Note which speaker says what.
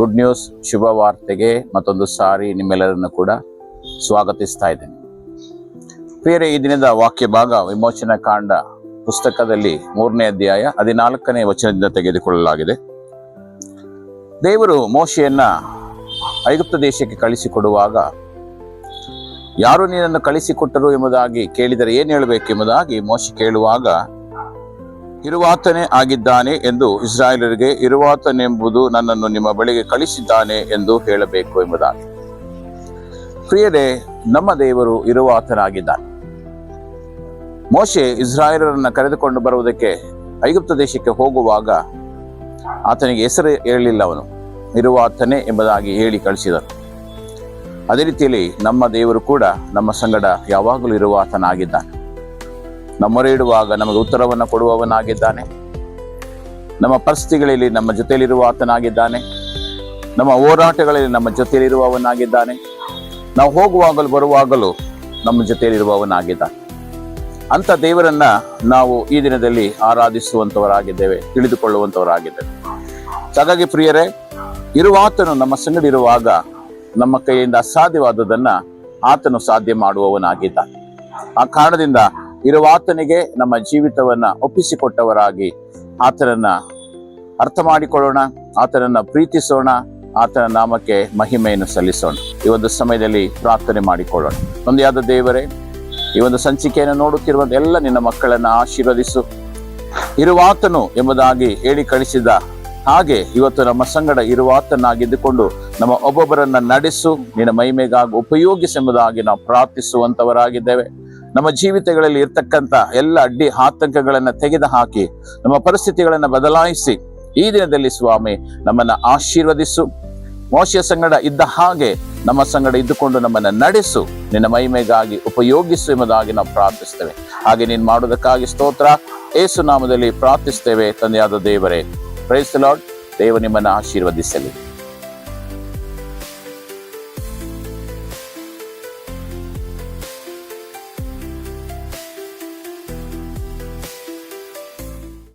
Speaker 1: Good news ಶುಭ ವಾರ್ತೆಗೆ ಮತ್ತೊಂದು ಸಾರಿ ನಿಮ್ಮೆಲ್ಲರನ್ನು ಕೂಡ ಸ್ವಾಗತಿಸ್ತಾ ಇದ್ದೇನೆ. ಬೇರೆ ಈ ದಿನದ ವಾಕ್ಯ ಭಾಗ ವಿಮೋಚನಾ ಕಾಂಡ ಪುಸ್ತಕದಲ್ಲಿ ಮೂರನೇ ಅಧ್ಯಾಯ ಹದಿನಾಲ್ಕನೇ ವಚನದಿಂದ ತೆಗೆದುಕೊಳ್ಳಲಾಗಿದೆ. ದೇವರು ಮೋಶೆಯನ್ನ ಐಗುಪ್ತ ದೇಶಕ್ಕೆ ಕಳಿಸಿಕೊಡುವಾಗ ಯಾರು ನೀನನ್ನು ಕಳಿಸಿಕೊಟ್ಟರು ಎಂಬುದಾಗಿ ಕೇಳಿದರೆ ಏನು ಹೇಳಬೇಕು ಎಂಬುದಾಗಿ ಮೋಶೆ ಕೇಳುವಾಗ ಇರುವಾತನೇ ಆಗಿದ್ದಾನೆ ಎಂದು ಇಸ್ರಾಯೇಲರಿಗೆ ಇರುವಾತನೆಂಬುದು ನನ್ನನ್ನು ನಿಮ್ಮ ಬಳಿಗೆ ಕಳಿಸಿದ್ದಾನೆ ಎಂದು ಹೇಳಬೇಕು ಎಂಬುದಾಗಿ. ಪ್ರಿಯರೇ, ನಮ್ಮ ದೇವರು ಇರುವಾತನಾಗಿದ್ದಾನೆ. ಮೋಶೆ ಇಸ್ರಾಯೇಲರನ್ನು ಕರೆದುಕೊಂಡು ಬರುವುದಕ್ಕೆ ಐಗುಪ್ತ ದೇಶಕ್ಕೆ ಹೋಗುವಾಗ ಆತನಿಗೆ ಹೆಸರು ಹೇಳಲಿಲ್ಲ ಅವನು. ಇರುವಾತನೇ ಎಂಬುದಾಗಿ ಹೇಳಿ ಕಳಿಸಿದನು. ಅದೇ ರೀತಿಯಲ್ಲಿ ನಮ್ಮ ದೇವರು ಕೂಡ ನಮ್ಮ ಸಂಗಡ ಯಾವಾಗಲೂ ಇರುವಾತನಾಗಿದ್ದಾನೆ. ನಮ್ಮೊರೆ ಇಡುವಾಗ ನಮಗೆ ಉತ್ತರವನ್ನು ಕೊಡುವವನಾಗಿದ್ದಾನೆ. ನಮ್ಮ ಪರಿಸ್ಥಿತಿಗಳಲ್ಲಿ ನಮ್ಮ ಜೊತೆಯಲ್ಲಿರುವ ಆತನಾಗಿದ್ದಾನೆ. ನಮ್ಮ ಹೋರಾಟಗಳಲ್ಲಿ ನಮ್ಮ ಜೊತೆಯಲ್ಲಿರುವವನಾಗಿದ್ದಾನೆ. ನಾವು ಹೋಗುವಾಗಲೂ ಬರುವಾಗಲೂ ನಮ್ಮ ಜೊತೆಯಲ್ಲಿರುವವನಾಗಿದ್ದಾನೆ. ಅಂತ ದೇವರನ್ನ ನಾವು ಈ ದಿನದಲ್ಲಿ ಆರಾಧಿಸುವಂತವರಾಗಿದ್ದೇವೆ ತಿಳಿದುಕೊಳ್ಳುವಂತವರಾಗಿದ್ದೇವೆ ಹಾಗಾಗಿ ಪ್ರಿಯರೇ, ಇರುವಾತನು ನಮ್ಮ ಸಂಗಡಿರುವಾಗ ನಮ್ಮ ಕೈಯಿಂದ ಅಸಾಧ್ಯವಾದದನ್ನ ಆತನು ಸಾಧ್ಯ ಮಾಡುವವನಾಗಿದ್ದಾನೆ. ಆ ಕಾರಣದಿಂದ ಇರುವಾತನಿಗೆ ನಮ್ಮ ಜೀವಿತವನ್ನ ಒಪ್ಪಿಸಿಕೊಟ್ಟವರಾಗಿ ಆತನನ್ನ ಅರ್ಥ ಮಾಡಿಕೊಳ್ಳೋಣ ಆತನನ್ನ ಪ್ರೀತಿಸೋಣ, ಆತನ ನಾಮಕ್ಕೆ ಮಹಿಮೆಯನ್ನು ಸಲ್ಲಿಸೋಣ. ಈ ಒಂದು ಸಮಯದಲ್ಲಿ ಪ್ರಾರ್ಥನೆ ಮಾಡಿಕೊಳ್ಳೋಣ. ಒಂದಾದ ದೇವರೇ, ಈ ಒಂದು ಸಂಚಿಕೆಯನ್ನು ನೋಡುತ್ತಿರುವ ಎಲ್ಲ ನಿನ್ನ ಮಕ್ಕಳನ್ನ ಆಶೀರ್ವದಿಸು. ಇರುವಾತನು ಎಂಬುದಾಗಿ ಹೇಳಿ ಕಳಿಸಿದ ಹಾಗೆ ಇವತ್ತು ನಮ್ಮ ಸಂಗಡ ಇರುವಾತನಾಗಿದ್ದುಕೊಂಡು ನಮ್ಮ ಒಬ್ಬೊಬ್ಬರನ್ನ ನಡೆಸು, ನಿನ್ನ ಮಹಿಮೆಗಾಗಿ ಉಪಯೋಗಿಸೆಂಬುದಾಗಿ ನಾವು ಪ್ರಾರ್ಥಿಸುವಂತವರಾಗಿದ್ದೇವೆ ನಮ್ಮ ಜೀವಿತಗಳಲ್ಲಿ ಇರ್ತಕ್ಕಂಥ ಎಲ್ಲ ಅಡ್ಡಿ ಆತಂಕಗಳನ್ನ ತೆಗೆದು ಹಾಕಿ ನಮ್ಮ ಪರಿಸ್ಥಿತಿಗಳನ್ನು ಬದಲಾಯಿಸಿ, ಈ ದಿನದಲ್ಲಿ ಸ್ವಾಮಿ ನಮ್ಮನ್ನ ಆಶೀರ್ವದಿಸು. ಮೋಶಿಯ ಸಂಗಡ ಇದ್ದ ಹಾಗೆ ನಮ್ಮ ಸಂಗಡ ಇದ್ದುಕೊಂಡು ನಮ್ಮನ್ನ ನಡೆಸು. ನಿನ್ನ ಮಹಿಮೆಗಾಗಿ ಉಪಯೋಗಿಸು ಎಂಬುದಾಗಿ ನಾವು ಪ್ರಾರ್ಥಿಸ್ತೇವೆ. ಹಾಗೆ ನೀನು ಮಾಡುವುದಕ್ಕಾಗಿ ಸ್ತೋತ್ರ. ಏಸು ನಾಮದಲ್ಲಿ ಪ್ರಾರ್ಥಿಸ್ತೇವೆ ತಂದೆಯಾದ ದೇವರೇ. ಪ್ರೈಸ್ ಲಾರ್ಡ್ ದೇವ ನಿಮ್ಮನ್ನು ಆಶೀರ್ವದಿಸಲಿ.